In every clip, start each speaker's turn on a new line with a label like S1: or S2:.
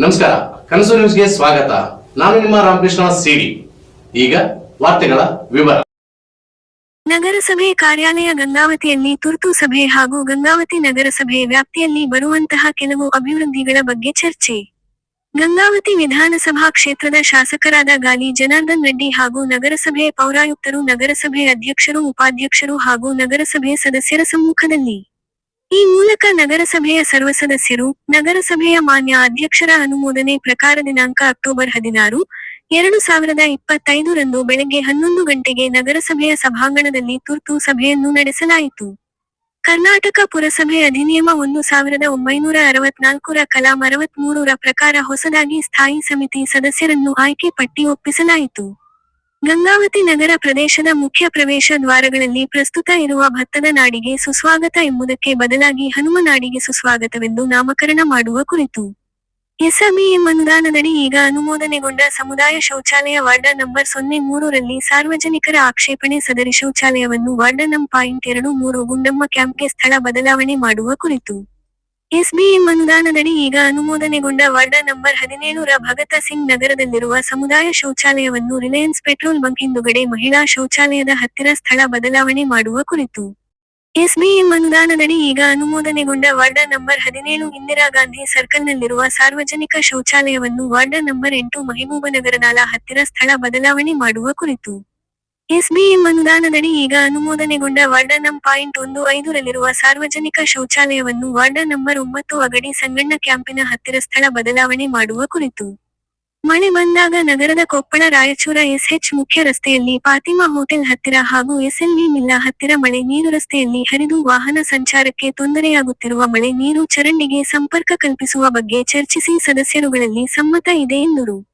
S1: ನಮಸ್ಕಾರ, ಕನಸು ನ್ಯೂಸ್ಗೆ ಸ್ವಾಗತ. ನಾನು ನಿಮ್ಮ ರಾಮಕೃಷ್ಣ ಸಿಡಿ. ಈಗ ವಾರ್ತೆಗಳ ವಿವರ.
S2: ನಗರಸಭೆ ಕಾರ್ಯಾಲಯ ಗಂಗಾವತಿಯಲ್ಲಿ ತುರ್ತು ಸಭೆ ಹಾಗೂ ಗಂಗಾವತಿ ನಗರಸಭೆ ವ್ಯಾಪ್ತಿಯಲ್ಲಿ ಬರುವಂತಹ ಕೆಲವು ಅಭಿವೃದ್ಧಿಗಳ ಬಗ್ಗೆ ಚರ್ಚೆ. ಗಂಗಾವತಿ ವಿಧಾನಸಭಾ ಕ್ಷೇತ್ರದ ಶಾಸಕರಾದ ಗಾಲಿ ಜನಾರ್ದನ್ ರೆಡ್ಡಿ ಹಾಗೂ ನಗರಸಭೆ ಪೌರಾಯುಕ್ತರು, ನಗರಸಭೆ ಅಧ್ಯಕ್ಷರು, ಉಪಾಧ್ಯಕ್ಷರು ಹಾಗೂ ನಗರಸಭೆ ಸದಸ್ಯರ ಸಮ್ಮುಖದಲ್ಲಿ. ಈ ಮೂಲಕ ನಗರಸಭೆಯ ಸರ್ವ ಸದಸ್ಯರು ನಗರಸಭೆಯ ಮಾನ್ಯ ಅಧ್ಯಕ್ಷರ ಅನುಮೋದನೆ ಪ್ರಕಾರ ದಿನಾಂಕ ಅಕ್ಟೋಬರ್ ಹದಿನಾರು, ಎರಡು ಸಾವಿರದ ಇಪ್ಪತ್ತೈದರಂದು ಬೆಳಗ್ಗೆ ಹನ್ನೊಂದು ಗಂಟೆಗೆ ನಗರಸಭೆಯ ಸಭಾಂಗಣದಲ್ಲಿ ತುರ್ತು ಸಭೆಯನ್ನು ನಡೆಸಲಾಯಿತು. ಕರ್ನಾಟಕ ಪುರಸಭೆ ಅಧಿನಿಯಮ ಒಂದು ಸಾವಿರದ ಒಂಬೈನೂರ ಅರವತ್ನಾಲ್ಕರ ಕಲಾಂ ಅರವತ್ಮೂರರ ಪ್ರಕಾರ ಹೊಸದಾಗಿ ಸ್ಥಾಯಿ ಸಮಿತಿ ಸದಸ್ಯರನ್ನು ಆಯ್ಕೆ ಪಟ್ಟಿ ಒಪ್ಪಿಸಲಾಯಿತು. ಗಂಗಾವತಿ ನಗರ ಪ್ರದೇಶದ ಮುಖ್ಯ ಪ್ರವೇಶ ದ್ವಾರಗಳಲ್ಲಿ ಪ್ರಸ್ತುತ ಇರುವ ಭತ್ತದ ನಾಡಿಗೆ ಸುಸ್ವಾಗತ ಎಂಬುದಕ್ಕೆ ಬದಲಾಗಿ ಹನುಮ ನಾಡಿಗೆ ಸುಸ್ವಾಗತವೆಂದು ನಾಮಕರಣ ಮಾಡುವ ಕುರಿತು. ಎಸ್ಎಂಇಎಂ ಅನುದಾನದಡಿ ಈಗ ಅನುಮೋದನೆಗೊಂಡ ಸಮುದಾಯ ಶೌಚಾಲಯ ವಾರ್ಡ ನಂಬರ್ ಸೊನ್ನೆ ಮೂರರಲ್ಲಿ ಸಾರ್ವಜನಿಕರ ಆಕ್ಷೇಪಣೆ ಸದರಿ ಶೌಚಾಲಯವನ್ನು ವಾರ್ಡ ನಂ ಪಾಯಿಂಟ್ ಎರಡು ಮೂರು ಗುಂಡಮ್ಮ ಕ್ಯಾಂಪ್ಗೆ ಸ್ಥಳ ಬದಲಾವಣೆ ಮಾಡುವ ಕುರಿತು. ಎಸ್ಬಿಎಂ ಅನುದಾನದಡಿ ಈಗ ಅನುಮೋದನೆಗೊಂಡ ವಾರ್ಡ ನಂಬರ್ ಹದಿನೇಳು ರ ಭಗತ ಸಿಂಗ್ ನಗರದಲ್ಲಿರುವ ಸಮುದಾಯ ಶೌಚಾಲಯವನ್ನು ರಿಲಯನ್ಸ್ ಪೆಟ್ರೋಲ್ ಬಂಕ್ ಹಿಂದುಗಡೆ ಮಹಿಳಾ ಶೌಚಾಲಯದ ಹತ್ತಿರ ಸ್ಥಳ ಬದಲಾವಣೆ ಮಾಡುವ ಕುರಿತು. ಎಸ್ಬಿಎಂ ಅನುದಾನದಡಿ ಈಗ ಅನುಮೋದನೆಗೊಂಡ ವಾರ್ಡ ನಂಬರ್ ಹದಿನೇಳು ಇಂದಿರಾ ಗಾಂಧಿ ಸರ್ಕಲ್ನಲ್ಲಿರುವ ಸಾರ್ವಜನಿಕ ಶೌಚಾಲಯವನ್ನು ವಾರ್ಡ ನಂಬರ್ ಎಂಟು ಮಹಬೂಬನಗರ ನಾಲಾ ಹತ್ತಿರ ಸ್ಥಳ ಬದಲಾವಣೆ ಮಾಡುವ ಕುರಿತು. ಎಸ್ಬಿಎಂ ಅನುದಾನದಡಿ ಈಗ ಅನುಮೋದನೆಗೊಂಡ ವಾರ್ಡ ನಂ ಪಾಯಿಂಟ್ ಒಂದು ಐದರಲ್ಲಿರುವ ಸಾರ್ವಜನಿಕ ಶೌಚಾಲಯವನ್ನು ವಾರ್ಡ ನಂಬರ್ ಒಂಬತ್ತು ಅಗಡಿ ಸಂಗಣ್ಣ ಕ್ಯಾಂಪಿನ ಹತ್ತಿರ ಸ್ಥಳ ಬದಲಾವಣೆ ಮಾಡುವ ಕುರಿತು. ಮಳೆ ಬಂದಾಗ ನಗರದ ಕೊಪ್ಪಳ, ರಾಯಚೂರ, ಎಸ್ಎಚ್ ಮುಖ್ಯ ರಸ್ತೆಯಲ್ಲಿ ಫಾತಿಮಾ ಹೋಟೆಲ್ ಹತ್ತಿರ ಹಾಗೂ ಎಸ್ಎಲ್ವಿ ಮಿಲ್ಲಾ ಹತ್ತಿರ ಮಳೆ ನೀರು ರಸ್ತೆಯಲ್ಲಿ ಹರಿದು ವಾಹನ ಸಂಚಾರಕ್ಕೆ ತೊಂದರೆಯಾಗುತ್ತಿರುವ ಮಳೆ ನೀರು ಚರಂಡಿಗೆ ಸಂಪರ್ಕ ಕಲ್ಪಿಸುವ ಬಗ್ಗೆ ಚರ್ಚಿಸಿ ಸದಸ್ಯರುಗಳಲ್ಲಿ ಸಮ್ಮತ ಇದೆ ಎಂದರು.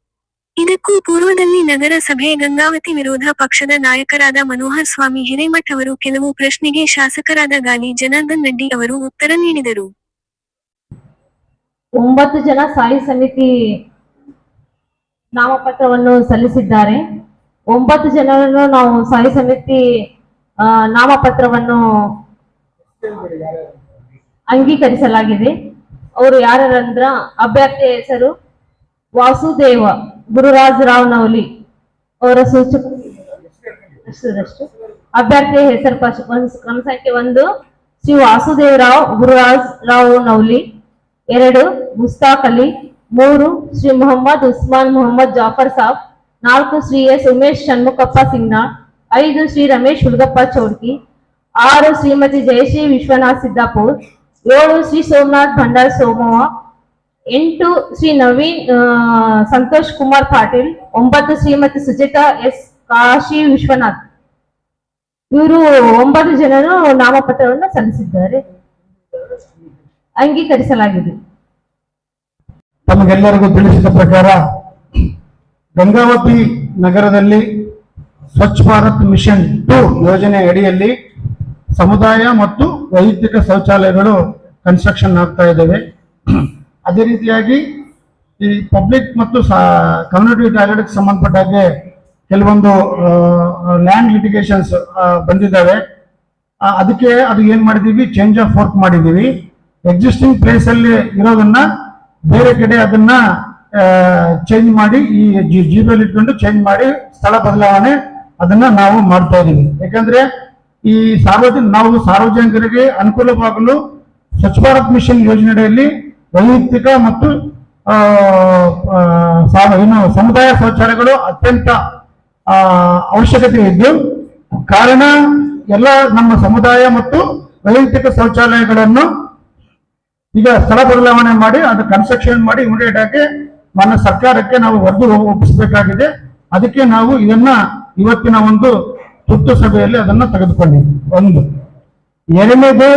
S2: ಇದಕ್ಕೂ ಪೂರ್ವದಲ್ಲಿ ನಗರಸಭೆ ಗಂಗಾವತಿ ವಿರೋಧ ಪಕ್ಷದ ನಾಯಕರಾದ ಮನೋಹರ್ ಸ್ವಾಮಿ ಹಿರೇಮಠ್ ಅವರು ಕೆಲವು ಪ್ರಶ್ನೆಗೆ ಶಾಸಕರಾದ ಗಾಲಿ ಜನಾರ್ದನ್ ರೆಡ್ಡಿ ಅವರು ಉತ್ತರ ನೀಡಿದರು.
S3: ಒಂಬತ್ತು ಜನ ಸ್ಥಾಯಿ ಸಮಿತಿ ನಾಮಪತ್ರವನ್ನು ಸಲ್ಲಿಸಿದ್ದಾರೆ. ಒಂಬತ್ತು ಜನರನ್ನು ನಾವು ಸ್ಥಾಯಿ ಸಮಿತಿ ನಾಮಪತ್ರವನ್ನು ಅಂಗೀಕರಿಸಲಾಗಿದೆ. ಅವರು ಯಾರಂದ್ರ ಅಭ್ಯರ್ಥಿಯ ಹೆಸರು ವಾಸುದೇವ. ಗುರುರಾಜ್ ರಾವ್ ನವಲಿ ಅವರ ಸೂಚಕ ಅಷ್ಟರಷ್ಟು ಅಭ್ಯರ್ಥಿ ಹೆಸರು ಫಸ್ಟ್ ಒಂದು ಕ್ರಮ ಸಂಖ್ಯೆ ಒಂದು ಶ್ರೀ ವಾಸುದೇವರಾವ್ ಗುರುರಾಜ್ ರಾವ್ ನವಲಿ ಎರಡು ಮುಸ್ತಾಕ್ ಅಲಿ ಮೂರು ಶ್ರೀ ಮೊಹಮ್ಮದ್ ಉಸ್ಮಾನ್ ಮೊಹಮ್ಮದ್ ಜಾಫರ್ ಸಾಬ್ ನಾಲ್ಕು ಶ್ರೀ ಎಸ್ ಉಮೇಶ್ ಷಣ್ಮುಖಪ್ಪ ಸಿಂಗ್ನಾಳ್ ಐದು ಶ್ರೀ ರಮೇಶ್ ಹುಡುಗಪ್ಪ ಚೌಡ್ಕಿ ಆರು ಶ್ರೀಮತಿ ಜಯಶ್ರೀ ವಿಶ್ವನಾಥ್ ಸಿದ್ದಾಪುರ್ ಏಳು ಶ್ರೀ ಸೋಮನಾಥ್ ಭಂಡಾರ್ ಸೋಮವ ಎಂಟು ಶ್ರೀ ನವೀನ್ ಸಂತೋಷ್ ಕುಮಾರ್ ಪಾಟೀಲ್, ಒಂಬತ್ತು ಶ್ರೀಮತಿ ಸುಜಿತಾ ಎಸ್ ಕಾಶಿ ವಿಶ್ವನಾಥ್. ಇವರು ಒಂಬತ್ತು ಜನರು ನಾಮಪತ್ರವನ್ನು ಸಲ್ಲಿಸಿದ್ದಾರೆ. ಅಂಗೀಕರಿಸಲಾಗಿದೆ.
S4: ತಮಗೆಲ್ಲರಿಗೂ ತಿಳಿಸಿದ ಪ್ರಕಾರ, ಗಂಗಾವತಿ ನಗರದಲ್ಲಿ ಸ್ವಚ್ಛ ಭಾರತ್ ಮಿಷನ್ ಟು ಯೋಜನೆ ಅಡಿಯಲ್ಲಿ ಸಮುದಾಯ ಮತ್ತು ವೈಯಕ್ತಿಕ ಶೌಚಾಲಯಗಳು ಕನ್ಸ್ಟ್ರಕ್ಷನ್ ಆಗ್ತಾ ಇದ್ದಾವೆ. ಅದೇ ರೀತಿಯಾಗಿ ಈ ಪಬ್ಲಿಕ್ ಮತ್ತು ಕಮ್ಯುನಿಟಿ ಟಾಯ್ಲೆಟ್ಗೆ ಸಂಬಂಧಪಟ್ಟ ಕೆಲವೊಂದು ಲ್ಯಾಂಡ್ ಲಿಟಿಗೇಷನ್ಸ್ ಬಂದಿದ್ದಾವೆ. ಅದಕ್ಕೆ ಅದು ಏನ್ ಮಾಡಿದೀವಿ? ಚೇಂಜ್ ಆಫ್ ವರ್ಕ್ ಮಾಡಿದೀವಿ. ಎಕ್ಸಿಸ್ಟಿಂಗ್ ಪ್ಲೇಸಲ್ಲಿ ಇರೋದನ್ನ ಬೇರೆ ಕಡೆ ಅದನ್ನ ಚೇಂಜ್ ಮಾಡಿ, ಈ ಜಿ ಬಿ ಇಟ್ಕೊಂಡು ಚೇಂಜ್ ಮಾಡಿ ಸ್ಥಳ ಬದಲಾವಣೆ ಅದನ್ನ ನಾವು ಮಾಡ್ತಾ ಇದ್ದೀವಿ ಯಾಕಂದ್ರೆ ಈ ಸಾರ್ವಜನಿಕ ನಾವು ಸಾರ್ವಜನಿಕರಿಗೆ ಅನುಕೂಲವಾಗಲು ಸ್ವಚ್ಛ ಭಾರತ್ ಮಿಷನ್ ಯೋಜನೆಯಲ್ಲಿ ವೈಯಕ್ತಿಕ ಮತ್ತು ಏನು ಸಮುದಾಯ ಶೌಚಾಲಯಗಳು ಅತ್ಯಂತ ಅವಶ್ಯಕತೆ ಇದ್ದು, ಕಾರಣ ಎಲ್ಲ ನಮ್ಮ ಸಮುದಾಯ ಮತ್ತು ವೈಯಕ್ತಿಕ ಶೌಚಾಲಯಗಳನ್ನು ಈಗ ಸ್ಥಳ ಬದಲಾವಣೆ ಮಾಡಿ, ಅದು ಕನ್ಸ್ಟ್ರಕ್ಷನ್ ಮಾಡಿ ಇಮಿಡಿಯೇಟ್ ಆಗಿ మన ಸರ್ಕಾರಕ್ಕೆ ನಾವು ವರದಿ ಒಪ್ಪಿಸಬೇಕಾಗಿದೆ. ಅದಕ್ಕೆ ನಾವು ಇದನ್ನ ಇವತ್ತಿನ ಒಂದು ತುರ್ತು ಸಭೆಯಲ್ಲಿ ಅದನ್ನ ತೆಗೆದುಕೊಂಡಿದ್ದೀವಿ ಒಂದು. ಎರಡನೇದು,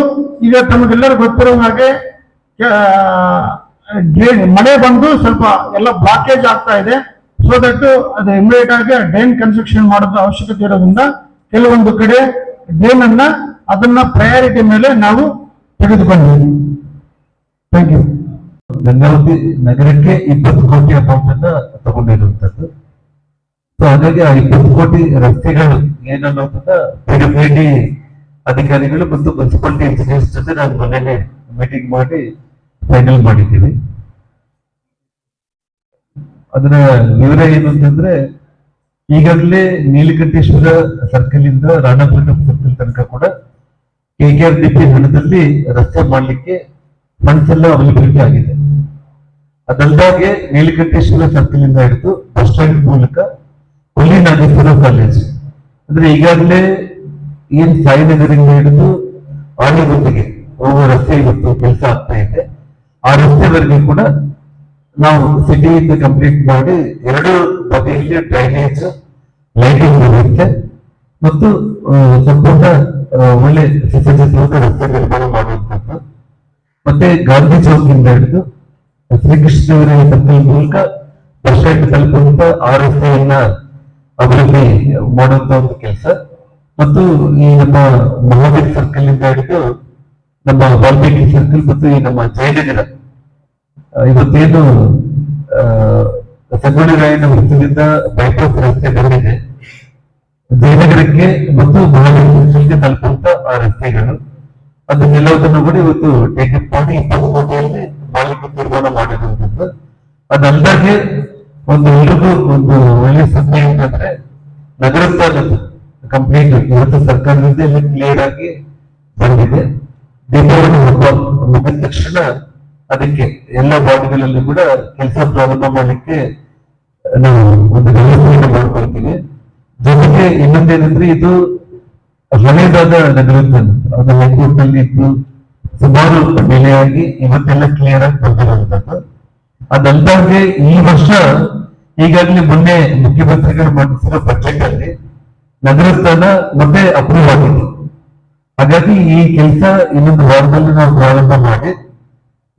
S4: ಈಗ ತಮಗೆಲ್ಲರೂ ಗೊತ್ತಿರೋ ಹಾಗೆ ಮಳೆ ಬಂದು ಸ್ವಲ್ಪ ಎಲ್ಲ ಬ್ಲಾಕೇಜ್ ಆಗ್ತಾ ಇದೆ. ಸೊ ದಟ್ ಅದು ಇಮಿಡಿಯೇಟ್ ಆಗಿ ಡ್ರೈನ್ ಕನ್ಸ್ಟ್ರಕ್ಷನ್ ಮಾಡೋದು ಅವಶ್ಯಕತೆ ಇರೋದ್ರಿಂದ ಕೆಲವೊಂದು ಕಡೆ ಡ್ರೈನ್ ಅನ್ನ ಅದನ್ನ ಪ್ರಯಾರಿಟಿ ಮೇಲೆ ನಾವು ತೆಗೆದುಕೊಂಡಿದ್ದೀವಿ ಥ್ಯಾಂಕ್ ಯು
S5: ಗಂಗಾವತಿ ನಗರಕ್ಕೆ ಇಪ್ಪತ್ತು ಕೋಟಿ ಅಮೌಂಟ್ ಅನ್ನ ತಗೊಂಡಿರುವಂತದ್ದು. ಸೊ ಹಾಗಾಗಿ ಆ ಇಪ್ಪತ್ತು ಕೋಟಿ ರಸ್ತೆಗಳು ಏನನ್ನೋದನ್ನ ಪಿಡಬ್ಲ್ಯೂಡಿ ಅಧಿಕಾರಿಗಳು ಮತ್ತು ಮುನ್ಸಿಪಾಲಿಟಿ ಇಂಜಿನಿಯರ್ಸ್ ಜೊತೆ ನಾನು ಮನೇಲೆ ಮೀಟಿಂಗ್ ಮಾಡಿ ಫೈನಲ್ ಮಾಡಿದ್ದೀವಿ. ಅದರ ವಿವರ ಏನು ಅಂತಂದ್ರೆ ಈಗಾಗಲೇ ನೀಲಕಂಠೇಶ್ವರ ಸರ್ಕಲ್ ಇಂದ ರಾಣಾಪುರ ಸರ್ಕಲ್ ತನಕ ಕೂಡ ಕೆಕೆಆರ್ಡಿಪಿ ಹಣದಲ್ಲಿ ರಸ್ತೆ ಮಾಡ್ಲಿಕ್ಕೆ ಫಂಡ್ಸ್ ಎಲ್ಲ ಅವೈಲಬಿಲಿಟಿ ಆಗಿದೆ. ಅದಲ್ದಾಗೆ ನೀಲಕಂಠೇಶ್ವರ ಸರ್ಕಲ್ ಇಂದ ಹಿಡಿದು ಬಸ್ ಸ್ಟ್ಯಾಂಡ್ ಮೂಲಕ ಹುಲಿ ನಾಗೇಶ್ವರ ಕಾಲೇಜ್ ಅಂದ್ರೆ ಈಗಾಗಲೇ ಏನ್ ಸಾಯಿನಗರಿಂದ ಹಿಡಿದು ಆನೆಗುಂದಿಗೆ ಹೋಗುವ ರಸ್ತೆ ಇವತ್ತು ಕೆಲಸ ಆಗ್ತಾ ಇದೆ. ಆ ರಸ್ತೆವರೆಗೆ ಕೂಡ ನಾವು ಸಿಟಿಯಿಂದ ಕಂಪ್ಲೀಟ್ ಮಾಡಿ ಎರಡು ಬದಿಯಲ್ಲಿ ಡ್ರೈನೇಜ್ ಲೈಟಿಂಗ್ ವ್ಯವಸ್ಥೆ ಮತ್ತು ಸಂಪೂರ್ಣ ಒಳ್ಳೆ ಸುಸಜ್ಜಿತವಾದ ರಸ್ತೆ ನಿರ್ಮಾಣ ಮಾಡುವಂಥದ್ದು ಮತ್ತೆ ಗಾಂಧಿ ಚೌಕಿಂದ ಹಿಡಿದು ಶ್ರೀಕೃಷ್ಣವರಿಗೆ ಸರ್ಕಲ್ ಮೂಲಕ ಬಸ್ ಸ್ಟ್ಯಾಂಡ್ ತಲುಪುವಂತ ಆ ರಸ್ತೆಯನ್ನ ಅಭಿವೃದ್ಧಿ ಮಾಡುವಂತ ಒಂದು ಕೆಲಸ. ಮತ್ತು ಈ ನಮ್ಮ ಮಹಾವೀರ್ ಸರ್ಕಲ್ ಇಂದ ಹಿಡಿದು ನಮ್ಮ ವಾಲ್ಮೀಕಿ ಸರ್ಕಲ್ ಮತ್ತು ಈ ನಮ್ಮ ಜಯನಗರ. ಇವತ್ತೇನು ಸಂಗೊಳ್ಳಿ ರಾಯನ ವೃತ್ತದಿಂದ ಬೈಪಾಸ್ ರಸ್ತೆ ಬಂದಿದೆ. ಜಯನಗರಕ್ಕೆ ಮತ್ತು ಮಹಾಲಕ್ಷ್ಮಿಗೆ ತಲುಪುವಂತ ಆ ರಸ್ತೆಗಳು. ಅದನ್ನೆಲ್ಲದನ್ನು ಕೂಡ ಇವತ್ತು ಟೇಕಪ್ ಮಾಡಿ ಇಪ್ಪತ್ತು ಕೋಟಿಯಲ್ಲಿ ಮಾಡಲಿಕ್ಕೆ ತೀರ್ಮಾನ ಮಾಡಿರುವಂತದ್ದು ಅದಲ್ಲದೆ ಒಂದು ಎಲ್ರಿಗೂ ಒಂದು ಒಳ್ಳೆ ಸುದ್ದಿ ಏನಂದ್ರೆ ನಗರಸ್ಥಾನದ ಕಂಪ್ಲೀಟ್ ಇವತ್ತು ಸರ್ಕಾರದಿಂದ ಕ್ಲಿಯರ್ ಆಗಿ ಬಂದಿದೆ. ಹಬ್ಬ ಮುಗಿದ ತಕ್ಷಣ ಅದಕ್ಕೆ ಎಲ್ಲ ಬಾಡಿಗಳಲ್ಲಿ ಕೂಡ ಕೆಲಸ ಪ್ರಾರಂಭ ಮಾಡಲಿಕ್ಕೆ ನಾವು ಒಂದು ವ್ಯವಸ್ಥೆಯನ್ನು ಮಾಡ್ಕೊಳ್ತೀವಿ. ಜೊತೆಗೆ ಇನ್ನೊಂದೇನಂದ್ರೆ ಇದು ಹಳೇದಾದ ನಗರೋತ್ಥಾನ ಅದು ಹೈಕೋರ್ಟ್ನಲ್ಲಿ ಇದ್ದು ಸುಮಾರು ಬೆಲೆಯಾಗಿ ಇವತ್ತೆಲ್ಲ ಕ್ಲಿಯರ್ ಆಗಿ ಬಂದಿರುವಂತದ್ದು ಅದಲ್ದಾಗೆ ಈ ವರ್ಷ ಈಗಾಗಲೇ ಮೊನ್ನೆ ಮುಖ್ಯಮಂತ್ರಿಗಳು ಮಂಡಿಸಿರೋ ಬಜೆಟ್ ಅಲ್ಲಿ ನಗರಸ್ಥಾನ ಮತ್ತೆ ಅಪ್ರೂವ್ ಆಗಿದೆ. ಹಾಗಾಗಿ ಈ ಕೆಲಸ ಇನ್ನೊಂದು ವಾರದಲ್ಲಿ ನಾವು ಪ್ರಾರಂಭ ಮಾಡಿ,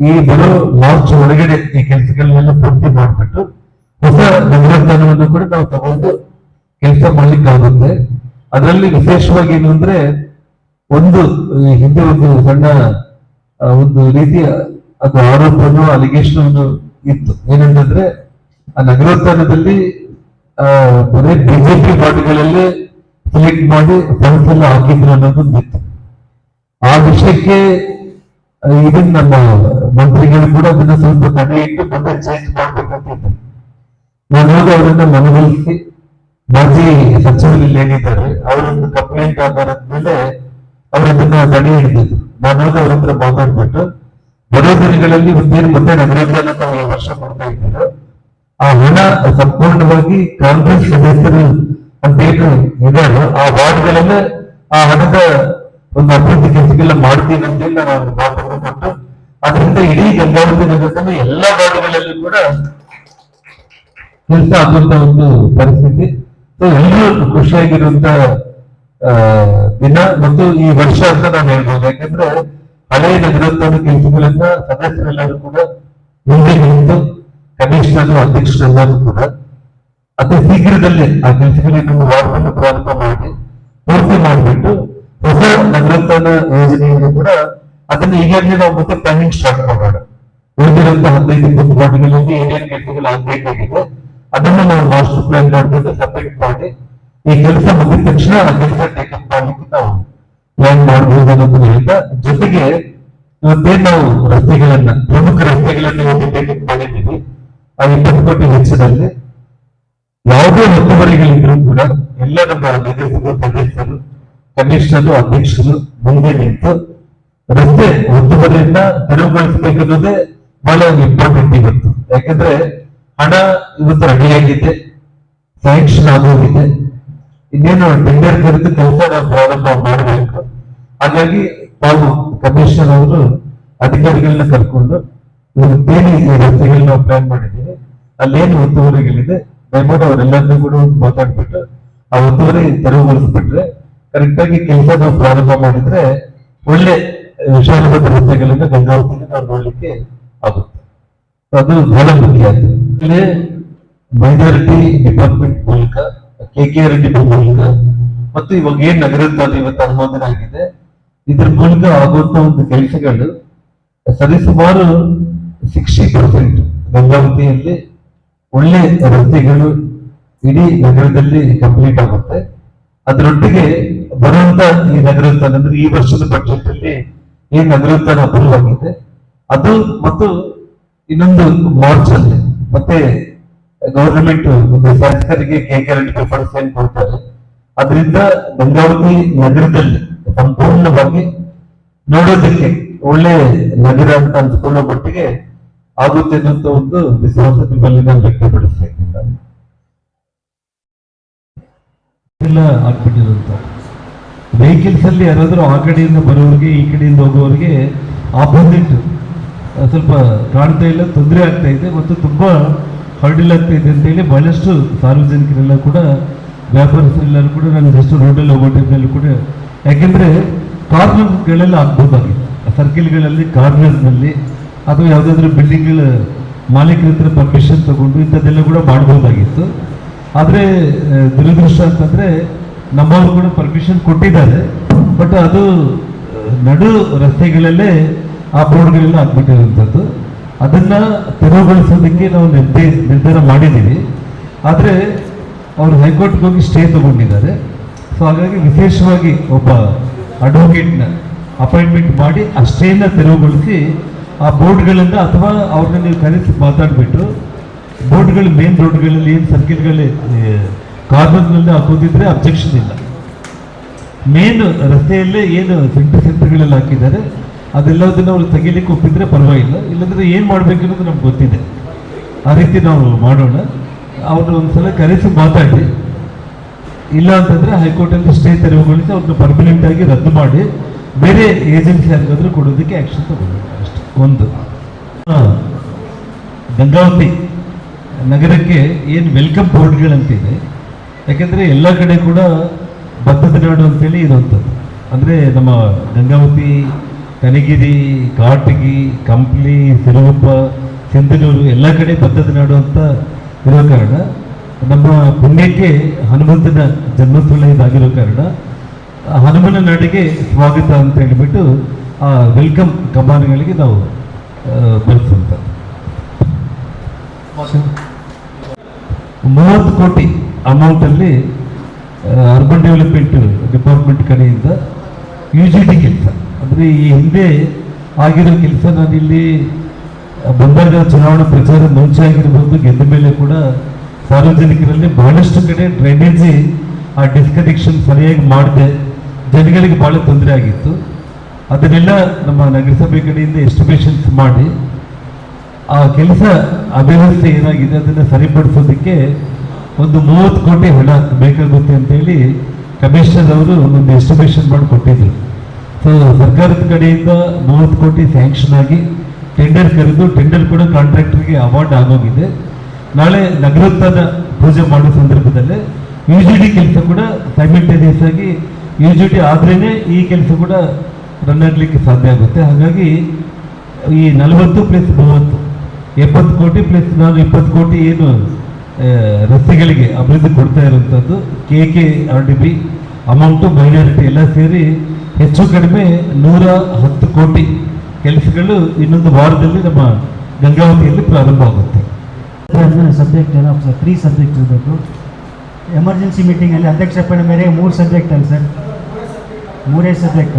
S5: ಈ ಬರೋ ಮಾರ್ಚ್ ಒಳಗಡೆ ಈ ಕೆಲಸಗಳನ್ನೆಲ್ಲ ಪೂರ್ತಿ ಮಾಡಿಬಿಟ್ಟು ಹೊಸ ನಗರೋತ್ಥಾನವನ್ನು ಕೂಡ ನಾವು ತಗೊಂಡು ಕೆಲಸ ಮಾಡ್ಲಿಕ್ಕಾಗುತ್ತೆ ಅದರಲ್ಲಿ ವಿಶೇಷವಾಗಿ ಏನು ಅಂದ್ರೆ ಒಂದು ಹಿಂದೆ ಒಂದು ಸಣ್ಣ ಒಂದು ರೀತಿಯ ಅದು ಆರೋಪನೋ ಅಲಿಗೇಷನ್ ಇತ್ತು. ಏನಂತಂದ್ರೆ, ಆ ನಗರೋತ್ಥಾನದಲ್ಲಿ ಬರೀ ಬಿಜೆಪಿ ಪಾರ್ಟಿಗಳಲ್ಲೇ ಸೆಲೆಕ್ಟ್ ಮಾಡಿ ಫಂಡ್ಸ್ ಎಲ್ಲ ಹಾಕಿದ್ರು ಅನ್ನೋದೊಂದು ಇತ್ತು ಆ ವಿಷಯಕ್ಕೆ ಇದನ್ನ ನಮ್ಮ ಮಂತ್ರಿಗಳು ಕೂಡ ಅದನ್ನ ಸ್ವಲ್ಪ ತಡೆ ಇಟ್ಟು ಮತ್ತೆ ಚೇಂಜ್ ಮಾಡ್ಬೇಕಂತಿದ್ದೆ ನಾನು ಹೋಗಿ ಅವರನ್ನ ಮನವೊಲಿಸಿ, ಮಾಜಿ ಸಚಿವರಲ್ಲಿ ಏನಿದ್ದಾರೆ ಅವರೊಂದು ಕಂಪ್ಲೇಂಟ್ ಆಧಾರದ ಮೇಲೆ ಅವರದನ್ನ ತಡೆ ಹಿಡಿದಿದ್ರು. ನಾನು ಹೋಗಿ ಅವ್ರ ಹತ್ರ ಮಾತಾಡ್ಬಿಟ್ಟು, ಬರೋ ದಿನಗಳಲ್ಲಿ ಒಂದೇನು ಮತ್ತೆ ನಗರಗಳನ್ನ ತಾವು ವರ್ಷ ಮಾಡ್ತಾ ಇದ್ದೀರೋ? ಆ ಹಣ ಸಂಪೂರ್ಣವಾಗಿ ಕಾಂಗ್ರೆಸ್ ಸದಸ್ಯರು ಅಂತ ಏನು ಇದಾರೋ, ಆ ವಾರ್ಡ್ಗಳಲ್ಲೇ ಆ ಹಣದ ಒಂದು ಅಭಿವೃದ್ಧಿ ಕೆಲಸಗೆಲ್ಲ ಮಾಡ್ತೀನಿ ಅಂತ ಹೇಳಿ ನಾನು ಮಾತನ್ನು ಕೊಟ್ಟು ಅದರಿಂದ ಇಡೀ ಗಂಗಾವತಿ ನಗರದ ಎಲ್ಲಾ ವಾರ್ಡ್ಗಳಲ್ಲಿ ಕೂಡ ಕೆಲಸ ಆಗುವಂತ ಒಂದು ಪರಿಸ್ಥಿತಿ. ಸೊ ಎಲ್ಲರೂ ಖುಷಿಯಾಗಿರುವಂತ ದಿನ ಮತ್ತು ಈ ವರ್ಷ ಅಂತ ನಾನು ಹೇಳ್ಬೋದು. ಯಾಕಂದ್ರೆ ಹಳೆಯ ನಗರದ ಕೆಲಸಗಳನ್ನ ಸದಸ್ಯರೆಲ್ಲರೂ ಕೂಡ ಮುಂದೆ ನಿಂತು ಕಮಿಷನರ್ ಅಧ್ಯಕ್ಷರೆಲ್ಲರೂ ಕೂಡ ಅತಿ ಶೀಘ್ರದಲ್ಲಿ ಆ ಕೆಲಸಗಳನ್ನು ವಾರವನ್ನು ಪ್ರಾರಂಭ ಮಾಡಿ, ಪೂರ್ತಿ ಮಾಡಿಬಿಟ್ಟು ಹೊಸ ನಗರೋತ್ಥಾನ ಯೋಜನೆಯನ್ನು ಕೂಡ ಅದನ್ನ ಈಗಾಗಲೇ ನಾವು ಮತ್ತೆ ಪ್ಲಾನಿಂಗ್ ಸ್ಟಾರ್ಟ್ ಮಾಡೋಣ. ಉಳಿದಿರುವಂತಹ ಹದಿನೈದು ವಾರ್ಡ್ಗಳಲ್ಲಿ ಏನೇನು ಕೆಲಸಗಳು ಆಗ್ಬೇಕಾಗಿದೆ ಅದನ್ನ ನಾವು ಮಾಸ್ಟರ್ ಪ್ಲಾನ್ ಮಾಡ್ಬಿಟ್ಟು ಸಬ್ಮಿಟ್ ಮಾಡಿ ಈ ಕೆಲಸ ಮುಗಿದ ತಕ್ಷಣ ಆ ಕೆಲಸ ಟೇಕಪ್ ಮಾಡಲಿಕ್ಕೆ ನಾವು ಪ್ಲಾನ್ ಮಾಡಬಹುದು ಹೇಳ್ತಾ, ಜೊತೆಗೆ ಇವತ್ತೇ ನಾವು ರಸ್ತೆಗಳನ್ನ, ಪ್ರಮುಖ ರಸ್ತೆಗಳನ್ನ ಇವತ್ತು ಟೇಕಪ್ ಮಾಡಿದ್ದೀವಿ. ಆ ಇಪ್ಪತ್ತು ಕೋಟಿ ವೆಚ್ಚದಲ್ಲಿ ಯಾವುದೇ ಒತ್ತುವರಿಗಳಿದ್ರು ಕೂಡ ಎಲ್ಲ ನಮ್ಮ ನಗರಸಭಾ ಸದಸ್ಯರು ಕಮಿಷನರ್ ಅಧ್ಯಕ್ಷರು ಮುಂದೆ ನಿಂತು ರಸ್ತೆ ಒತ್ತುವರಿಯನ್ನ ತೆರವುಗೊಳಿಸಬೇಕನ್ನೋದೇ ಬಹಳ ಇಂಪಾರ್ಟೆಂಟ್ ಇವತ್ತು ಯಾಕಂದ್ರೆ ಹಣ ಇವತ್ತು ರೆಡಿಯಾಗಿದೆ ಸ್ಯಾಂಕ್ಷನ್ ಆಗೋಗಿದೆ. ಇನ್ನೇನು ಟೆಂಡರ್ ಕರೆದು ಕೆಲಸ ಪ್ರಾರಂಭ ಮಾಡಬೇಕು. ಹಾಗಾಗಿ ತಾವು ಕಮಿಷನರ್ ಅವರು ಅಧಿಕಾರಿಗಳನ್ನ ಕರ್ಕೊಂಡು ಇವತ್ತೇನು ಈ ರಸ್ತೆಗಳನ್ನ ನಾವು ಪ್ಲಾನ್ ಮಾಡಿದ್ದೀವಿ. ಅಲ್ಲೇನು ಒತ್ತುವರಿಗಳಿದೆ ದಯಮಾಡಿ ಅವರೆಲ್ಲರನ್ನೂ ಕೂಡ ಮಾತಾಡ್ಬಿಟ್ಟು ಆ ಒತ್ತುವರಿ ತೆರವುಗೊಳಿಸ್ಬಿಟ್ರೆ ಕರೆಕ್ಟ್ ಆಗಿ ಕೆಲಸ ಪ್ರಾರಂಭ ಮಾಡಿದ್ರೆ ಒಳ್ಳೆ ವಿಶಾಲವಾದ ಹುದ್ದೆಗಳಿಂದ ಗಂಗಾವತಿಗೆ ನಾವು ನೋಡ್ಲಿಕ್ಕೆ ಆಗುತ್ತೆ. ಅದು ಬಹಳ ಮುಖ್ಯ. ಆಗ್ತದೆ ಮೈನಾರಿಟಿ ಡಿಪಾರ್ಟ್ಮೆಂಟ್ ಮೂಲಕ, ಕೆ ಕೆ ಆರ್ ಡಿ ಮೂಲಕ, ಮತ್ತು ಇವಾಗ ಏನ್ ನಗರದ ಇವತ್ತು ಅನುಮೋದನೆ ಆಗಿದೆ, ಇದ್ರ ಮೂಲಕ ಆಗುವಂತ ಒಂದು ಕೆಲಸಗಳು ಸರಿಸುಮಾರು ಸಿಕ್ಸ್ಟಿ ಪರ್ಸೆಂಟ್ ಗಂಗಾವತಿಯಲ್ಲಿ ಒಳ್ಳೆ ರಸ್ತೆಗಳು ಇಡೀ ನಗರದಲ್ಲಿ ಕಂಪ್ಲೀಟ್ ಆಗುತ್ತೆ. ಅದರೊಟ್ಟಿಗೆ ಬರುವಂತ ಈ ನಗರೋತ್ಥಾನ ಅಂದ್ರೆ ಈ ವರ್ಷದ ಬಜೆಟ್ ಏನ್ ನಗರೋತ್ಥಾನ ಅಪ್ರೂವ್ ಆಗಿದೆ ಅದು ಮತ್ತು ಇನ್ನೊಂದು ಮಾರ್ಚ್ ಅಲ್ಲಿ ಮತ್ತೆ
S6: ಗವರ್ನಮೆಂಟ್ ಒಂದು ಶಾಸಕರಿಗೆ ಕೆ ಗ್ಯಾರಂಟಿ ಪೇಪರ್ಸ್ ಏನ್ ಕೊಡ್ತಾರೆ. ಅದರಿಂದ ಗಂಗಾವತಿ ನಗರದಲ್ಲಿ ಸಂಪೂರ್ಣವಾಗಿ ನೋಡೋದಕ್ಕೆ ಒಳ್ಳೆ ನಗರ ಅಂತ ಅನ್ಸ್ಕೊಳ್ಳೋ ಮಟ್ಟಿಗೆ ಆಗುತ್ತೆ ಅನ್ನೋಂತ ಒಂದು ವಿಶ್ವಾಸ ನಿಮ್ಮಲ್ಲಿ ನಾನು ವ್ಯಕ್ತಪಡಿಸ್ತಾ ಇದ್ದೀನಿ. ಆಗ್ಬಿಟ್ಟಿರುವಂತ ವೆಹಿಕಲ್ಸ್ ಅಲ್ಲಿ ಯಾರಾದ್ರೂ ಆ ಕಡೆಯಿಂದ ಬರೋರಿಗೆ, ಈ ಕಡೆಯಿಂದ ಹೋಗೋರಿಗೆ ಆಪೋಸಿಟ್ ಸ್ವಲ್ಪ ಕಾಣ್ತಾ ಇಲ್ಲ, ತೊಂದರೆ ಆಗ್ತಾ ಇದೆ ಮತ್ತು ತುಂಬ ಹರ್ಡಿಲ್ ಆಗ್ತಾ ಇದೆ ಅಂತೇಳಿ ಬಹಳಷ್ಟು ಸಾರ್ವಜನಿಕರೆಲ್ಲ ಕೂಡ, ವ್ಯಾಪಾರಸ್ಥರೆಲ್ಲರೂ ಕೂಡ ನಾನು ಜಸ್ಟ್ ರೋಡಲ್ಲಿ ಹೋಗೋ ಟೈಮ್ನಲ್ಲಿ ಕೂಡ, ಯಾಕೆಂದರೆ ಕಾರ್ನರ್ಗಳೆಲ್ಲ ಆಗ್ಬೋದಾಗಿತ್ತು. ಸರ್ಕಿಲ್ಗಳಲ್ಲಿ ಕಾರ್ನರ್ನಲ್ಲಿ ಅಥವಾ ಯಾವುದಾದ್ರೂ ಬಿಲ್ಡಿಂಗ್ಗಳ ಮಾಲೀಕರ ಹತ್ರ ಪರ್ಮಿಷನ್ ತಗೊಂಡು ಇಂಥದ್ದೆಲ್ಲ ಕೂಡ ಮಾಡ್ಬೋದಾಗಿತ್ತು. ಆದರೆ, ದುರದೃಷ್ಟ ಅಂತಂದ್ರೆ ನಮ್ಮವರು ಕೂಡ ಪರ್ಮಿಷನ್ ಕೊಟ್ಟಿದ್ದಾರೆ. ಬಟ್ ಅದು ನಡು ರಸ್ತೆಗಳಲ್ಲೇ ಆ ಬೋರ್ಡ್ಗಳೆಲ್ಲ ಹಾಕ್ಬಿಟ್ಟಿರುವಂಥದ್ದು. ಅದನ್ನ ತೆರವುಗೊಳಿಸೋದಕ್ಕೆ ನಾವು ನಿರ್ದೇ ನಿರ್ಧಾರ ಮಾಡಿದ್ದೀವಿ. ಆದರೆ, ಅವರು ಹೈಕೋರ್ಟ್ಗೆ ಹೋಗಿ ಸ್ಟೇ ತಗೊಂಡಿದ್ದಾರೆ. ಸೊ ಹಾಗಾಗಿ ವಿಶೇಷವಾಗಿ ಒಬ್ಬ ಅಡ್ವೊಕೇಟ್ನ ಅಪಾಯಿಂಟ್ಮೆಂಟ್ ಮಾಡಿ ಆ ಸ್ಟೇನ ತೆರವುಗೊಳಿಸಿ ಆ ಬೋರ್ಡ್ಗಳಿಂದ ಅಥವಾ ಅವ್ರನ್ನ ನೀವು ಕರೆಸಿ ಮಾತಾಡ್ಬಿಟ್ಟು, ಬೋರ್ಡ್ಗಳು ಮೇನ್ ರೋಡ್ಗಳಲ್ಲಿ ಏನು ಸರ್ಕಿಲ್ಗಳಲ್ಲಿ ಕಾರ್ನರ್ನಲ್ಲಿ ಹಾಕೋದಿದ್ರೆ ಅಬ್ಜೆಕ್ಷನ್ ಇಲ್ಲ. ಮೇನ್ ರಸ್ತೆಯಲ್ಲೇ ಏನು ಸೆಂಟರ್ ಸೆಂಟರ್ಗಳೆಲ್ಲ ಹಾಕಿದ್ದಾರೆ, ಅದೆಲ್ಲದನ್ನ ಅವ್ರು ತೆಗಿಲಿಕ್ಕೆ ಒಪ್ಪಿದ್ರೆ ಪರವಾಗಿಲ್ಲ. ಇಲ್ಲಂದ್ರೆ ಏನು ಮಾಡಬೇಕು ಅನ್ನೋದು ನಮ್ಗೆ ಗೊತ್ತಿದೆ. ಆ ರೀತಿ ನಾವು ಮಾಡೋಣ. ಅವ್ರನ್ನ ಒಂದ್ಸಲ ಕರೆಸಿ ಮಾತಾಡಿ. ಇಲ್ಲ ಅಂತಂದ್ರೆ ಹೈಕೋರ್ಟಲ್ಲಿ ಸ್ಟೇ ತೆರವುಗೊಳಿಸಿ ಅವ್ರನ್ನ ಪರ್ಮನೆಂಟ್ ಆಗಿ ರದ್ದು ಮಾಡಿ. ಬೇರೆ ಏಜೆನ್ಸಿ ಯಾರಿಗಾದ್ರೂ ಕೊಡೋದಕ್ಕೆ ಆಕ್ಷನ್ ತಗೋಬೇಕು ಅಷ್ಟೇ. ಒಂದು. ಗಂಗಾವತಿ ನಗರಕ್ಕೆ ಏನು ವೆಲ್ಕಮ್ ಬೋರ್ಡ್ಗಳಂತಿದೆ ಯಾಕೆಂದ್ರೆ ಎಲ್ಲ ಕಡೆ ಕೂಡ ಭತ್ತದ ನಾಡು ಅಂತೇಳಿ ಇರುವಂಥದ್ದು ಅಂದರೆ ನಮ್ಮ ಗಂಗಾವತಿ ಕನಗಿರಿ ಕಾಟಗಿ, ಕಂಪ್ಲಿ, ಸಿರುಗುಪ್ಪ, ಸಿಂಧನೂರು ಎಲ್ಲ ಕಡೆ ಭತ್ತದ ನಾಡು ಅಂತ ಇರೋ ಕಾರಣ. ನಮ್ಮ ಪುಣ್ಯಕ್ಕೆ ಹನುಮಂತನ ಜನ್ಮಸ್ಥಳ ಇದಾಗಿರೋ ಕಾರಣ. ಹನುಮನ ನಾಡಿಗೆ ಸ್ವಾಗತ ಅಂತ ಹೇಳಿಬಿಟ್ಟು ಆ ವೆಲ್ಕಮ್ ಕಮಾನುಗಳಿಗೆ ನಾವು ಬಳಸುವಂಥ ಮೂವತ್ತು ಕೋಟಿ. ಅಮೌಂಟಲ್ಲಿ ಅರ್ಬನ್ ಡೆವಲಪ್ಮೆಂಟ್ ಡಿಪಾರ್ಟ್ಮೆಂಟ್ ಕಡೆಯಿಂದ ಯು ಜಿ ಡಿ ಕೆಲಸ. ಅಂದರೆ ಈ ಹಿಂದೆ ಆಗಿರೋ ಕೆಲಸ ನಾನಿಲ್ಲಿ ಬಂದಾಗ ಚುನಾವಣಾ ಪ್ರಚಾರ ಮುಂಚೆ ಆಗಿರ್ಬೋದು, ಗೆದ್ದ ಮೇಲೆ ಕೂಡ ಸಾರ್ವಜನಿಕರಲ್ಲಿ ಬಹಳಷ್ಟು ಕಡೆ ಡ್ರೈನೇಜಿ ಆ ಡಿಸ್ಕನೆಕ್ಷನ್ ಸರಿಯಾಗಿ ಮಾಡದೆ. ಜನಗಳಿಗೆ ಭಾಳ ತೊಂದರೆ ಆಗಿತ್ತು. ಅದನ್ನೆಲ್ಲ ನಮ್ಮ ನಗರಸಭೆ ಕಡೆಯಿಂದ ಎಸ್ಟಿಮೇಷನ್ಸ್ ಮಾಡಿ, ಆ ಕೆಲಸ ಅವ್ಯವಸ್ಥೆ ಏನಾಗಿದೆ, ಅದನ್ನು ಸರಿಪಡಿಸೋದಕ್ಕೆ ಒಂದು ಮೂವತ್ತು ಕೋಟಿ ಹಣ ಬೇಕಾಗುತ್ತೆ ಅಂತೇಳಿ ಕಮಿಷನರ್ ಅವರು ಒಂದು ಎಸ್ಟಿಮೇಷನ್ ಮಾಡಿ ಕೊಟ್ಟಿದ್ರು. ಸೊ ಸರ್ಕಾರದ ಕಡೆಯಿಂದ ಮೂವತ್ತು ಕೋಟಿ ಸ್ಯಾಂಕ್ಷನ್ ಆಗಿ ಟೆಂಡರ್ ಕರೆದು ಟೆಂಡರ್ ಕೂಡ ಕಾಂಟ್ರಾಕ್ಟರ್ಗೆ ಅವಾರ್ಡ್ ಆಗೋಗಿದೆ. ನಾಳೆ ನಗರೋತ್ಥಾನ ಪೂಜೆ ಮಾಡೋ ಸಂದರ್ಭದಲ್ಲೇ ಯು ಜಿ ಡಿ ಕೆಲಸ ಕೂಡ ಸೈಮಿಲ್ಟೇನಿಯಸ್ ಆಗಿ ಯು ಜಿ ಡಿ ಆದ್ರೇ ಈ ಕೆಲಸ ಕೂಡ ರನ್ ಆಗಲಿಕ್ಕೆ ಸಾಧ್ಯ ಆಗುತ್ತೆ. ಹಾಗಾಗಿ ಈ ನಲವತ್ತು ಪ್ಲಸ್ ಮೂವತ್ತು, ಎಪ್ಪತ್ತು ಕೋಟಿ ಪ್ಲಸ್ ನಾನು ಇಪ್ಪತ್ತು ಕೋಟಿ ಏನು ರಸ್ತೆಗಳಿಗೆ ಅಭಿವೃದ್ಧಿ ಕೊಡ್ತಾ ಇರುವಂಥದ್ದು K K R D B amount minority ಎಲ್ಲ ಸೇರಿ ಹೆಚ್ಚು ಕಡಿಮೆ ನೂರ ಹತ್ತು ಕೋಟಿ ಕೆಲಸಗಳು ಇನ್ನೊಂದು ವಾರದಲ್ಲಿ ನಮ್ಮ ಗಂಗಾವತಿಯಲ್ಲಿ ಪ್ರಾರಂಭ ಆಗುತ್ತೆ.
S7: Subject sir. ತ್ರೀ ಸಬ್ಜೆಕ್ಟ್ ಇರಬೇಕು. ಎಮರ್ಜೆನ್ಸಿ ಮೀಟಿಂಗಲ್ಲಿ ಅಧ್ಯಕ್ಷಪಣೆ ಮೇರೆಗೆ ಮೂರು ಸಬ್ಜೆಕ್ಟ್ ಅಲ್ಲ ಸರ್. ಮೂರೇ ಸಬ್ಜೆಕ್ಟ್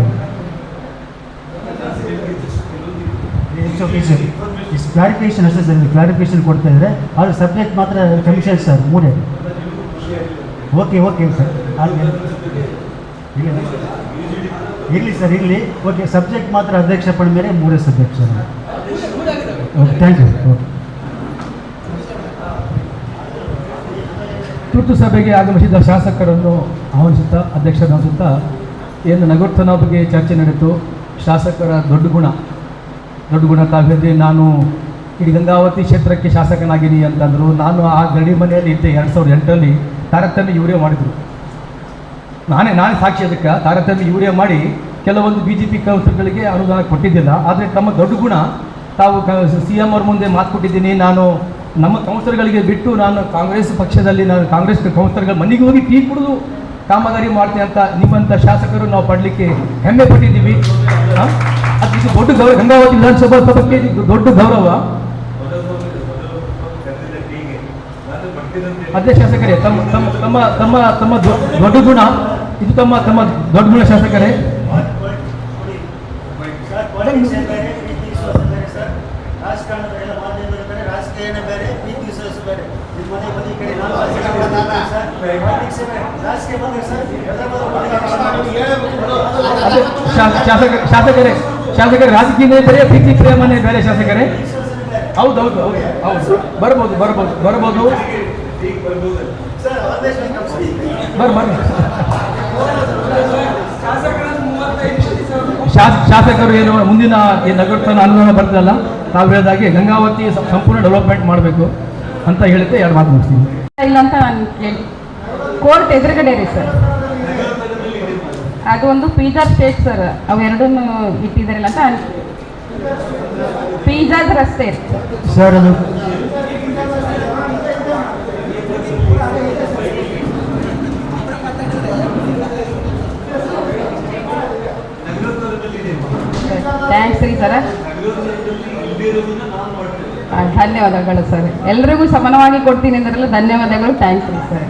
S7: ಇಷ್ಟು ಕ್ಲಾರಿಫಿಕೇಶನ್ ಅಷ್ಟೇ ಸರ್ ಕ್ಲಾರಿಫಿಕೇಶನ್ ಕೊಡ್ತಾ ಇದ್ದಾರೆ ಆದರೆ ಸಬ್ಜೆಕ್ಟ್ ಮಾತ್ರ ಕಮಿಷನ್ ಸರ್ ಮೂರೇ. ಓಕೆ ಓಕೆ ಸರ್ ಇರಲಿ ಸರ್ ಇರಲಿ ಓಕೆ ಸಬ್ಜೆಕ್ಟ್ ಮಾತ್ರ ಅಧ್ಯಕ್ಷ ಪಡೆದ ಮೇಲೆ ಮೂರೇ subject sir okay thank you okay
S8: ತುರ್ತು ಸಭೆಗೆ ಆಗಮಿಸಿದ ಶಾಸಕರನ್ನು ಆಹ್ವಾನಿಸುತ್ತಾ ಸುತ್ತ ಏನು ನಗರ್ತನ ಬಗ್ಗೆ ಚರ್ಚೆ ನಡೆಯಿತು. ಶಾಸಕರ ದೊಡ್ಡ ಗುಣ. ದೊಡ್ಡ ಗುಣ ತಾವಿದ್ದೆ ನಾನು ಇಡೀ ಗಂಗಾವತಿ ಕ್ಷೇತ್ರಕ್ಕೆ ಶಾಸಕನಾಗಿನಿ ಅಂತಂದರು, ನಾನು ಆ ಗಡಿ ಮನೆಯಲ್ಲಿ ಇದ್ದೆ ಎರಡು ಸಾವಿರದ ಎಂಟರಲ್ಲಿ ತಾರತಮ್ಯ ಯೂರಿಯಾ ಮಾಡಿದರು. ನಾನೇ ನಾನೇ ಸಾಕ್ಷಿ ಅದಕ್ಕೆ. ತಾರತಮ್ಯ ಯೂರಿಯಾ ಮಾಡಿ ಕೆಲವೊಂದು ಬಿ ಜೆ ಪಿ ಕೌನ್ಸಿಲ್ಗಳಿಗೆ ಅನುದಾನ ಕೊಟ್ಟಿದ್ದಿಲ್ಲ. ಆದರೆ ತಮ್ಮ ದೊಡ್ಡ ಗುಣ, ತಾವು ಸಿ ಎಂ ಅವ್ರ ಮುಂದೆ ಮಾತು ಕೊಟ್ಟಿದ್ದೀನಿ. ನಾನು ನಮ್ಮ ಕೌನ್ಸಿಲರ್ಗಳಿಗೆ ಬಿಟ್ಟು ನಾನು ಕಾಂಗ್ರೆಸ್ ಪಕ್ಷದಲ್ಲಿ, ನಾನು ಕಾಂಗ್ರೆಸ್ ಕೌನ್ಸಿಲರ್ಗಳ ಮನೆಗೆ ಹೋಗಿ ಟೀ ಕುಡಿದು ಕಾಮಗಾರಿ ಮಾಡ್ತೀನಿ ಅಂತ ನಿಮ್ಮಂಥ ಶಾಸಕರು ನಾವು ಪಡಲಿಕ್ಕೆ ಹೆಮ್ಮೆ ಪಟ್ಟಿದ್ದೀವಿ. ಆ? ಅದು ಇದು ದೊಡ್ಡ ಗೌರವ ಗಂಗಾವತಿ ವಿಧಾನಸಭಾ ಸಭಕ್ಕೆ ಇದು ದೊಡ್ಡ ಗೌರವ. ಅದೇ ಶಾಸಕರೇ ತಮ್ಮ ತಮ್ಮ ತಮ್ಮ ತಮ್ಮ ತಮ್ಮ ದೊ- ದೊಡ್ಡ ಗುಣ ಇದು ತಮ್ಮ ತಮ್ಮ ದೊಡ್ಡ ಗುಣ ಶಾಸಕರೇ
S7: ರಾಜಕಾರಣದ ಎಲ್ಲ ಮಾಧ್ಯಮದ ಬೇರೆ ರಾಜಕೀಯನೇ ಬೇರೆ ಪ್ರೀತಿ ವಿಶ್ವಾಸ ಬೇರೆ ನಿಮ್ಮ ಮನೆ
S8: ಅದೇ ಶಾ- ಶಾಸಕ ಶಾಸಕರೇ, ಶಾಸಕರ, ರಾಜಕೀಯ ಬೇರೆ ಪ್ರೀತಿ ಪ್ರೇಮನೇ ಬೇರೆ ಶಾಸಕರೇ? ಹೌದು ಹೌದು ಹೌದು ಬರ್ಬೋದು ಬರ್ಬೋದು ಬರ್ಬೋದು ಶಾಸಕರು ಏನು, ಮುಂದಿನ ಈ ನಗರತನ ಅನುದಾನ ಬರ್ತದಲ್ಲ, ತಾವು ಹೇಳಿದಾಗೆ ಗಂಗಾವತಿ ಸಂಪೂರ್ಣ ಡೆವಲಪ್ಮೆಂಟ್ ಮಾಡಬೇಕು ಅಂತ ಹೇಳಿದ್ರೆ ಎರಡು ಮಾತು ಮುಗಿಸ್ತೀನಿ.
S9: ಇಲ್ಲ ಅಂತ ನಾನು ಕೇಳಿ ಕೋರ್ಟ್ ಎದುರುಗಡೆ ರೀ ಸರ್. ಅದು ಒಂದು ಪಿಜ್ಜಾ ಸ್ಟೇಟ್ ಸರ್. ಅವೆರಡನ್ನು ಇಟ್ಟಿದ್ದಾರಲ್ಲ ಅಂತ ಪೀಜಾ ರಸ್ತೆ.
S7: ಸರ್ ಅದು
S9: ಥ್ಯಾಂಕ್ಸ್ ರೀ ಸರ್. ಧನ್ಯವಾದಗಳು ಸರ್. ಎಲ್ರಿಗೂ ಸಮಾನವಾಗಿ ಕೊಡ್ತೀನಿ ಅಂದ್ರಲ್ಲ ಧನ್ಯವಾದಗಳು. ಥ್ಯಾಂಕ್ಸ್ ರೀ ಸರ್.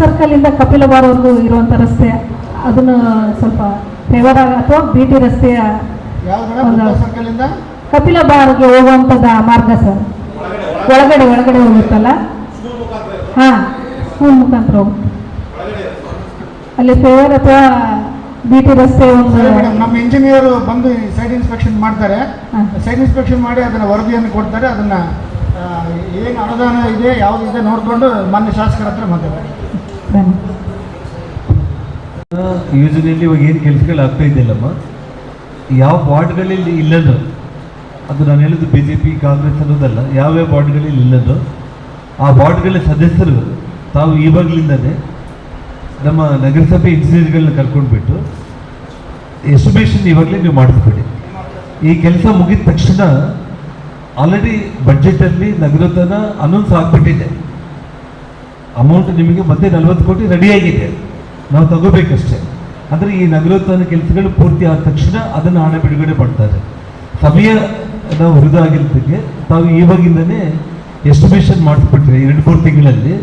S10: ಸರ್ಕಲ್ ಇಂದ ಇರುವಂಥ ಇರುವಂತ ರಸ್ತೆ ಅದನ್ನು ಸ್ವಲ್ಪ ಫೇವರ್ ಆಗ ಅಥವಾ ಬಿ ಟಿ ರಸ್ತೆಯ
S4: ಕಪಿಲ ಬಾರ್ಗೆ ಇಂದ?
S10: ಹೋಗುವಂಥದ್ದು ಮಾರ್ಗ ಸರ್. ಒಳಗಡೆ ಒಳಗಡೆ ಹೋಗುತ್ತಲ್ಲ? ಹಾ ಸ್ಕೂಲ್ ಮುಖಾಂತರ ಹೋಗುತ್ತೆ. ಅಲ್ಲಿ ಫೇವರ್ ಅಥವಾ ಬಿ ಟಿ ರಸ್ತೆ ಒಂದು
S4: ನಮ್ಮ ಇಂಜಿನಿಯರ್ ಬಂದು ಸೈಡ್ ಇನ್ಸ್ಪೆಕ್ಷನ್ ಮಾಡ್ತಾರೆ.
S10: ಸೈಟ್
S4: ಸೈಡ್ ಇನ್ಸ್ಪೆಕ್ಷನ್ ಮಾಡಿ ಅದನ್ನ ವರದಿಯನ್ನು ಕೊಡ್ತಾರೆ. ಅದನ್ನ ಏನು ಅನುದಾನ ಇದೆ ಯಾವುದಿದೆ ನೋಡಿಕೊಂಡು ಮಾನ್ಯ ಶಾಸಕರ ಹತ್ರ ಮಾತಾಡ್ತಾರೆ.
S6: ಯೋಜನೆಯಲ್ಲಿ ಇವಾಗ ಏನು ಕೆಲಸಗಳು ಆಗ್ತಾ ಇದೆಯಲ್ಲಮ್ಮ? ಯಾವ ವಾರ್ಡ್ಗಳಲ್ಲಿ ಇಲ್ಲದ? ಅದು ನಾನು ಹೇಳಿದ್ದು ಬಿ ಜೆ ಪಿ ಕಾಂಗ್ರೆಸ್ ಅನ್ನೋದಲ್ಲ ಯಾವ್ಯಾವ ವಾರ್ಡ್ಗಳಲ್ಲಿ ಇಲ್ಲದೋ? ಆ ವಾರ್ಡ್ಗಳ ಸದಸ್ಯರು ತಾವು ಇವಾಗಲಿಂದನೇ ನಮ್ಮ ನಗರಸಭೆ ಇಂಜಿನಿಯರ್ಗಳನ್ನ ಕರ್ಕೊಂಡ್ಬಿಟ್ಟು ಎಸ್ಟಿಮೇಷನ್ ಇವಾಗಲೇ ನೀವು ಮಾಡಿಸ್ಬೇಡಿ. ಈ ಕೆಲಸ ಮುಗಿದ ತಕ್ಷಣ ಆಲ್ರೆಡಿ ಬಜೆಟಲ್ಲಿ ನಗರೋತ್ಥಾನ ಅನೌನ್ಸ್ ಆಗಿಬಿಟ್ಟಿದೆ. ಅಮೌಂಟ್ ನಿಮಗೆ ಮತ್ತೆ ನಲವತ್ತು ಕೋಟಿ ರೆಡಿಯಾಗಿದೆ ನಾವು ತಗೋಬೇಕಷ್ಟೇ. ಅಂದರೆ ಈ ನಗರೋತ್ಥಾನ ಕೆಲಸಗಳು ಪೂರ್ತಿ ಆದ ತಕ್ಷಣ ಅದನ್ನು ಹಣ ಬಿಡುಗಡೆ ಮಾಡ್ತಾರೆ. ಸಮಯ ನಾವು ಹುರಿದಾಗಿರ್ತಕ್ಕೆ ತಾವು ಇವಾಗಿಂದನೇ ಎಸ್ಟಿಮೇಷನ್ ಮಾಡಿಸ್ಬಿಟ್ರೆ ಎರಡು ಮೂರು ತಿಂಗಳಲ್ಲಿ.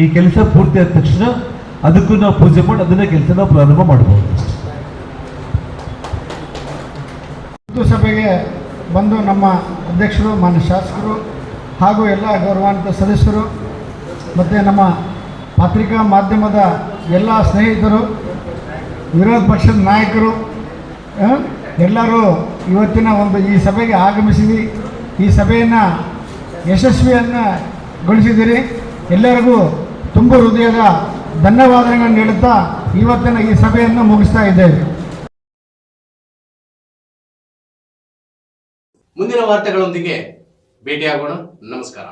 S6: ಈ ಕೆಲಸ ಪೂರ್ತಿ ಆದ ತಕ್ಷಣ ಅದಕ್ಕೂ ನಾವು ಪೂಜೆ ಮಾಡಿ ಅದನ್ನ ಕೆಲಸ ನಾವು ಪ್ರಾರಂಭ
S4: ತುರ್ತು ಸಭೆಗೆ ಬಂದು ನಮ್ಮ ಅಧ್ಯಕ್ಷರು, ಮಾನ್ಯ ಶಾಸಕರು ಹಾಗೂ ಎಲ್ಲ ಗೌರವಾನ್ವಿತ ಸದಸ್ಯರು ಮತ್ತು ನಮ್ಮ ಪತ್ರಿಕಾ ಮಾಧ್ಯಮದ ಎಲ್ಲ ಸ್ನೇಹಿತರು, ವಿರೋಧ ಪಕ್ಷದ ನಾಯಕರು ಎಲ್ಲರೂ ಇವತ್ತಿನ ಒಂದು ಈ ಸಭೆಗೆ ಆಗಮಿಸಿದ್ವಿ. ಈ ಸಭೆಯನ್ನು ಯಶಸ್ವಿಯನ್ನು ಗೊಳಿಸಿದ್ದೀರಿ. ಎಲ್ಲರಿಗೂ ತುಂಬ ಹೃದಯದ ಧನ್ಯವಾದಗಳನ್ನು ನೀಡುತ್ತಾ ಇವತ್ತಿನ ಈ ಸಭೆಯನ್ನು ಮುಗಿಸ್ತಾ ಇದ್ದೇವೆ.
S1: ಮುಂದಿನ ವಾರ್ತೆಗಳೊಂದಿಗೆ ಭೇಟಿಯಾಗೋಣ. ನಮಸ್ಕಾರ.